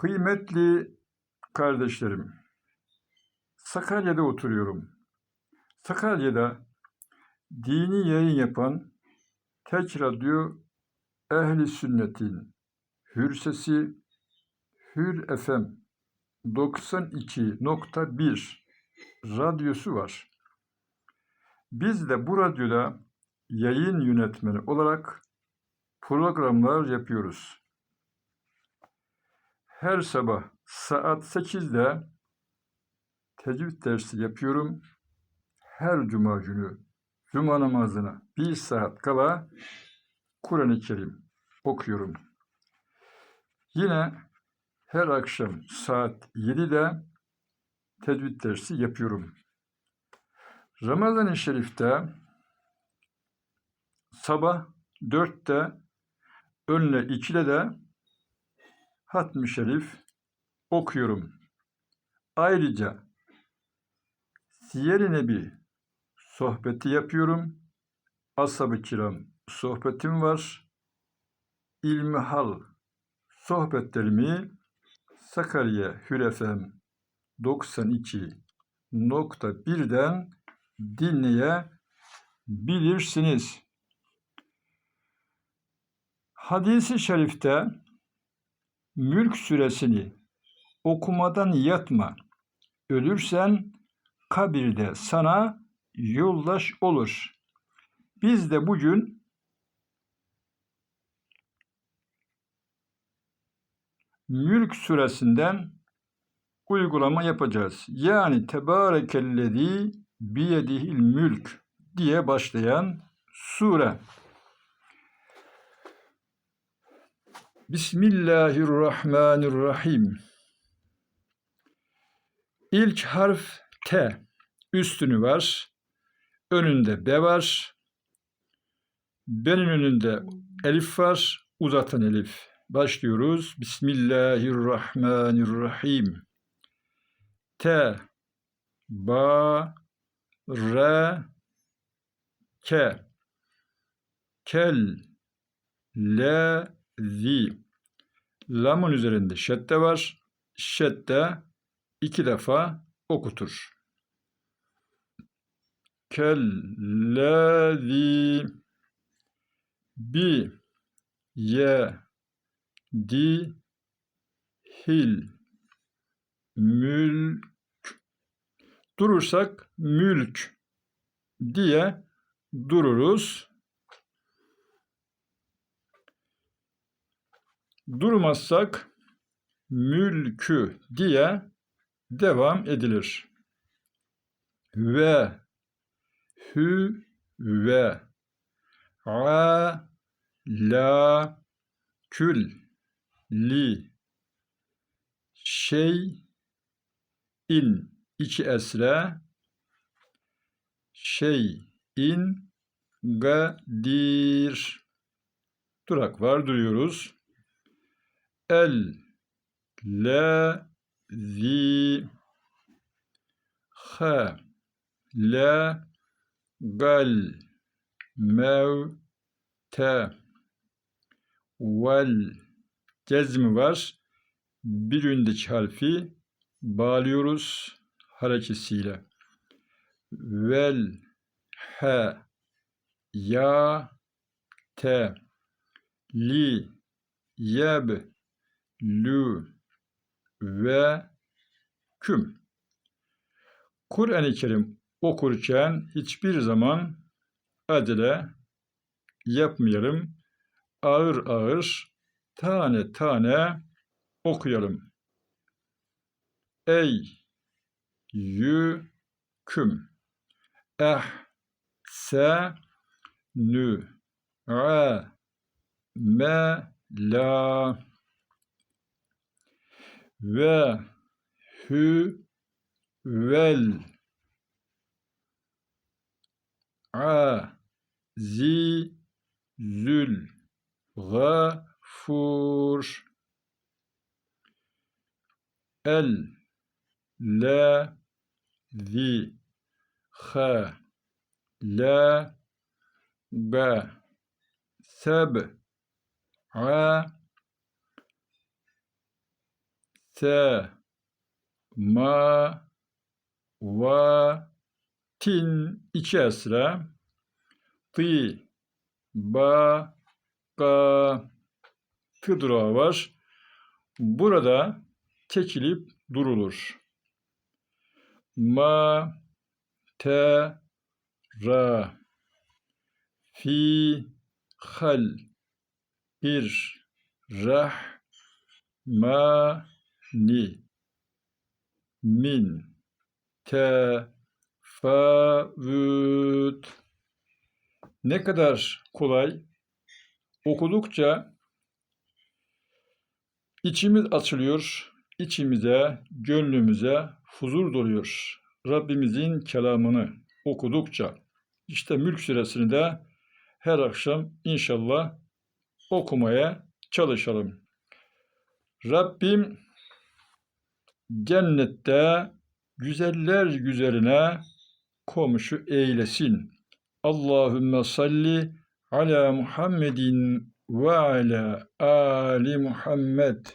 Kıymetli kardeşlerim, Sakarya'da oturuyorum. Sakarya'da dini yayın yapan Tek Radyo Ehli Sünnet'in Hür Sesi Hür FM 92.1 radyosu var. Biz de bu radyoda yayın yönetmeni olarak programlar yapıyoruz. Her sabah saat 8'de tecvid dersi yapıyorum. Her cuma günü cuma namazına bir saat kala Kur'an-ı Kerim okuyorum. Yine her akşam saat 7'de tecvid dersi yapıyorum. Ramazan-ı Şerif'te sabah 4'te önle 2'de de Hatmi Şerif okuyorum. Ayrıca Siyer-i Nebi sohbeti yapıyorum. Ashab-ı kiram sohbetim var. İlmihal sohbetlerimi Sakarya Hür FM 92.1'den dinleyebilirsiniz. Hadis-i şerifte Mülk suresini okumadan yatma. Ölürsen kabirde sana yoldaş olur. Biz de bugün Mülk suresinden uygulama yapacağız. Yani Tebarekellezi biyedihil mülk diye başlayan sure. Bismillahirrahmanirrahim. İlk harf T. Üstünü var. Önünde B var. B'nin önünde elif var. Uzatan elif. Başlıyoruz. Bismillahirrahmanirrahim. T. Ba. Re. Ke. Kel. Le. Zi. Lamın üzerinde şedde var. Şedde iki defa okutur. Kellezi bi ye di hil mülk durursak mülk diye dururuz. Durmazsak mülkü diye devam edilir. Ve hü ve a la kül li şey in iki esre şey in gadir durak var duruyoruz el la zi ha la gal mev te vel cezmi var. Bir öndeki harfi bağlıyoruz harekesiyle. Vel he ya te li yeb lü ve küm. Kur'an-ı Kerim okurken hiçbir zaman acele yapmayalım. Ağır ağır, tane tane okuyalım. Ey yüküm eh se nü a me la ve hü vel a zi zül gafur el la zi ha la ba seb a te ma va tin iki esre ti ba ka tı durağı var. Burada çekilip durulur. Ma te ra fi hal bir rah ma ni. Min. Te. Favut ne kadar kolay. Okudukça içimiz açılıyor, içimize, gönlümüze huzur doluyor. Rabbimizin kelamını okudukça. İşte Mülk Suresini de her akşam inşallah okumaya çalışalım. Rabbim cennette güzeller güzeline komşu eylesin. Allahümme salli ala Muhammedin ve ala ali Muhammed.